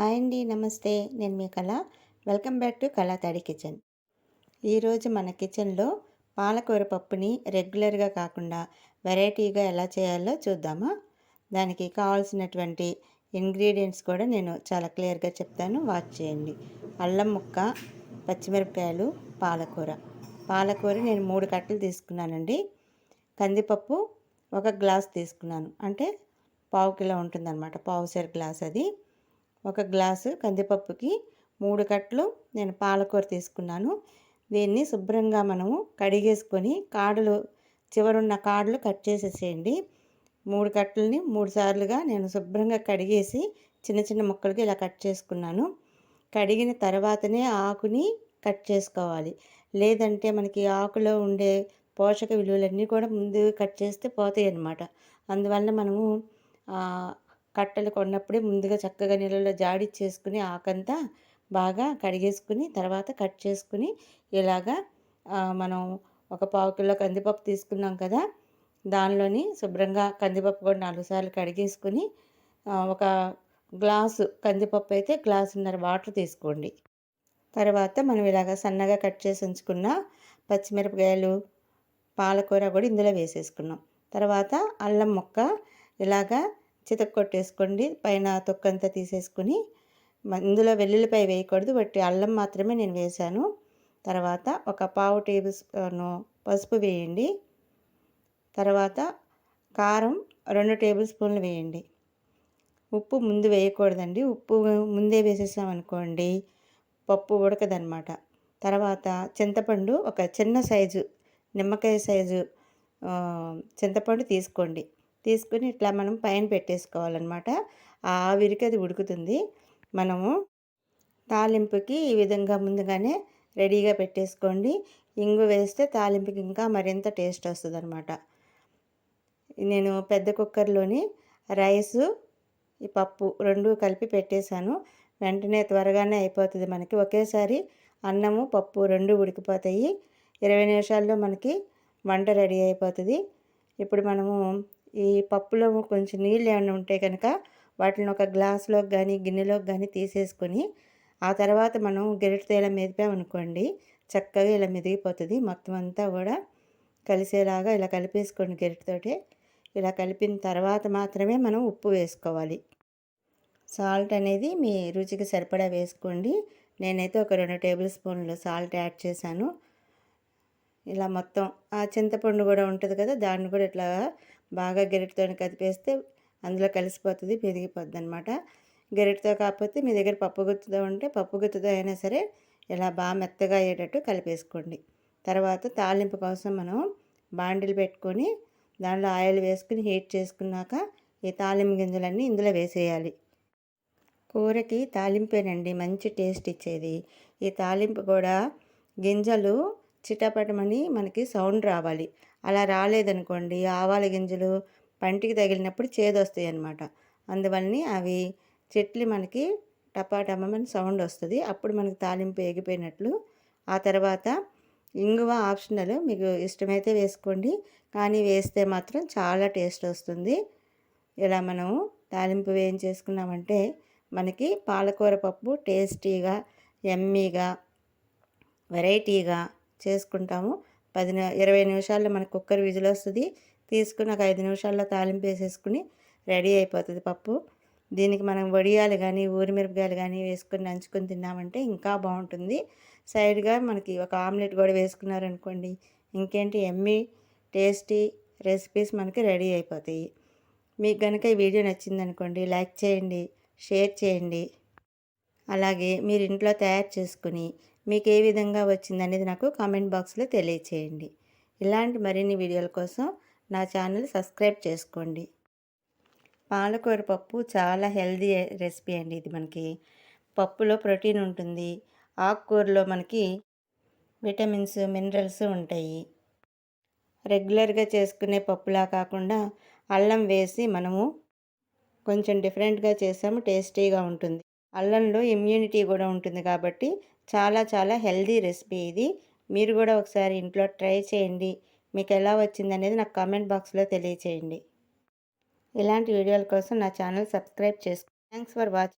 Hi అండి నమస్తే. నేను మీ కళ. వెల్కమ్ బ్యాక్ టు కళా తడి కిచెన్. ఈరోజు మన కిచెన్లో పాలకూర పప్పుని రెగ్యులర్గా కాకుండా వెరైటీగా ఎలా చేయాలో చూద్దామా? దానికి కావాల్సినటువంటి ఇంగ్రీడియంట్స్ కూడా నేను చాలా క్లియర్గా చెప్తాను. వాచ్ చేయండి. అల్లం ముక్క పచ్చిమిరపకాయలు పాలకూర. పాలకూర నేను మూడు కట్టలు తీసుకున్నానండి. కందిపప్పు ఒక గ్లాస్ తీసుకున్నాను. అంటే పావు కిలో ఉంటుందన్నమాట. పావు సేర్ గ్లాస్ అది. ఒక గ్లాసు కందిపప్పుకి మూడు కట్లు నేను పాలకూర తీసుకున్నాను. దీన్ని శుభ్రంగా మనము కడిగేసుకొని కాడలు చివరున్న కాడలు కట్ చేసేసేయండి. మూడు కట్టలని మూడు సార్లుగా నేను శుభ్రంగా కడిగేసి చిన్న చిన్న ముక్కలకి ఇలా కట్ చేసుకున్నాను. కడిగిన తర్వాతనే ఆకుని కట్ చేసుకోవాలి. లేదంటే మనకి ఆకులో ఉండే పోషక విలువలన్నీ కూడా ముందు కట్ చేస్తే పోతాయి అన్నమాట అందువల్ల మనము కట్టెలు కొన్నప్పుడే ముందుగా చక్కగా నీళ్ళలో జాడిచ్చేసుకుని ఆకంతా బాగా కడిగేసుకుని తర్వాత కట్ చేసుకుని ఇలాగా మనం ఒక పావు కిలో కందిపప్పు తీసుకున్నాం కదా దానిలోని శుభ్రంగా కందిపప్పు కూడా నాలుగు సార్లు కడిగేసుకుని ఒక గ్లాసు కందిపప్పు అయితే గ్లాసున్నర వాటర్ తీసుకోండి. తర్వాత మనం ఇలాగ సన్నగా కట్ చేసి ఉంచుకున్న పచ్చిమిరపకాయలు పాలకూర కూడా ఇందులో వేసేసుకున్నాం. తర్వాత అల్లం ముక్క ఇలాగా చితక్ కొట్టేసుకోండి పైన తొక్కంతా తీసేసుకుని ఇందులో వెల్లుల్లిపాయ వేయకూడదు బట్టి అల్లం మాత్రమే నేను వేశాను. తర్వాత ఒక పావు టేబుల్ స్పూను పసుపు వేయండి. తర్వాత కారం రెండు టేబుల్ స్పూన్లు వేయండి. ఉప్పు ముందు వేయకూడదండి. ఉప్పు ముందే వేసేసామనుకోండి పప్పు ఉడకదనమాట తర్వాత చింతపండు ఒక చిన్న సైజు నిమ్మకాయ సైజు చింతపండు తీసుకోండి. తీసుకుని ఇట్లా మనం పైన పెట్టేసుకోవాలన్నమాట. ఆవిరికి అది ఉడుకుతుంది. మనము తాలింపుకి ఈ విధంగా ముందుగానే రెడీగా పెట్టేసుకోండి. ఇంగు వేస్తే తాలింపుకి ఇంకా మరింత టేస్ట్ వస్తుంది అనమాట నేను పెద్ద కుక్కర్లోని రైసు ఈ పప్పు రెండు కలిపి పెట్టేశాను. వెంటనే త్వరగానే అయిపోతుంది మనకి. ఒకేసారి అన్నము పప్పు రెండు ఉడికిపోతాయి. ఇరవై నిమిషాల్లో మనకి వంట రెడీ అయిపోతుంది. ఇప్పుడు మనము ఈ పప్పులో కొంచెం నీళ్ళు ఏమైనా ఉంటే కనుక వాటిని ఒక గ్లాసులోకి కానీ గిన్నెలోకి కానీ తీసేసుకొని ఆ తర్వాత మనం గెరిటితో ఇలా మెదిపామనుకోండి చక్కగా ఇలా మెదిగిపోతుంది. మొత్తం అంతా కూడా కలిసేలాగా ఇలా కలిపేసుకోండి గెరిటితోటి. ఇలా కలిపిన తర్వాత మాత్రమే మనం ఉప్పు వేసుకోవాలి. సాల్ట్ అనేది మీ రుచికి సరిపడా వేసుకోండి. నేనైతే ఒక రెండు టేబుల్ స్పూన్లు సాల్ట్ యాడ్ చేశాను. ఇలా మొత్తం ఆ చింతపండు కూడా ఉంటుంది కదా దాన్ని కూడా ఇట్లా బాగా గెరిటితో కదిపేస్తే అందులో కలిసిపోతుంది పెరిగిపోద్ది అనమాట గెరిటితో కాకపోతే మీ దగ్గర పప్పు గుత్తుతో ఉంటే పప్పు గుత్తుతో అయినా సరే ఇలా బాగా మెత్తగా అయ్యేటట్టు కలిపేసుకోండి. తర్వాత తాలింపు కోసం మనం బాండిలు పెట్టుకొని దాంట్లో ఆయిల్ వేసుకుని హీట్ చేసుకున్నాక ఈ తాలింపు గింజలన్నీ ఇందులో వేసేయాలి. కూరకి తాలింపేనండి మంచి టేస్ట్ ఇచ్చేది. ఈ తాలింపు కూడా గింజలు చిటపటమని మనకి సౌండ్ రావాలి. అలా రాలేదనుకోండి ఆవాల గింజలు పంటికి తగిలినప్పుడు చేదొస్తాయి అన్నమాట అందువలని అవి చెట్లు మనకి టపాటమని సౌండ్ వస్తుంది. అప్పుడు మనకి తాలింపు ఎగిపోయినట్లు ఆ తర్వాత ఇంగువ ఆప్షనల్ మీకు ఇష్టమైతే వేసుకోండి. కానీ వేస్తే మాత్రం చాలా టేస్ట్ వస్తుంది. ఇలా మనం తాలింపు వేయించేసుకున్నామంటే మనకి పాలకూర పప్పు టేస్టీగా ఎమ్మీగా వెరైటీగా చేసుకుంటాము. పది ఇరవై నిమిషాల్లో మనకు కుక్కర్ విజిల్ వస్తుంది. తీసుకుని ఒక ఐదు నిమిషాల్లో తాలింపు వేసేసుకుని రెడీ అయిపోతుంది పప్పు. దీనికి మనం వడియాలు కానీ ఊరిమిరపకాయలు కానీ వేసుకొని నంచుకొని తిన్నామంటే ఇంకా బాగుంటుంది. సైడ్గా మనకి ఒక ఆమ్లెట్ కూడా వేసుకున్నారనుకోండి ఇంకేంటి ఎమ్మి టేస్టీ రెసిపీస్ మనకి రెడీ అయిపోతాయి. మీకు కనుక ఈ వీడియో నచ్చిందనుకోండి లైక్ చేయండి షేర్ చేయండి. అలాగే మీరు ఇంట్లో తయారు చేసుకుని మీకు ఏ విధంగా వచ్చింది అనేది నాకు కామెంట్ బాక్స్లో తెలియచేయండి. ఇలాంటి మరిన్ని వీడియోల కోసం నా ఛానల్ సబ్స్క్రైబ్ చేసుకోండి. పాలకూర పప్పు చాలా హెల్దీ రెసిపీ అండి ఇది మనకి. పప్పులో ప్రోటీన్ ఉంటుంది. ఆకుకూరలో మనకి విటమిన్స్ మినరల్స్ ఉంటాయి. రెగ్యులర్గా చేసుకునే పప్పులా కాకుండా అల్లం వేసి మనము కొంచెం డిఫరెంట్గా చేసాము టేస్టీగా ఉంటుంది. అల్లంలో ఇమ్యూనిటీ కూడా ఉంటుంది కాబట్టి చాలా చాలా హెల్దీ రెసిపీ ఇది. మీరు కూడా ఒకసారి ఇంట్లో ట్రై చేయండి. మీకు ఎలా వచ్చింది అనేది నాకు కామెంట్ బాక్స్లో తెలియచేయండి. ఇలాంటి వీడియోల కోసం నా ఛానల్ సబ్స్క్రైబ్ చేసుకో థ్యాంక్స్ ఫర్ వాచింగ్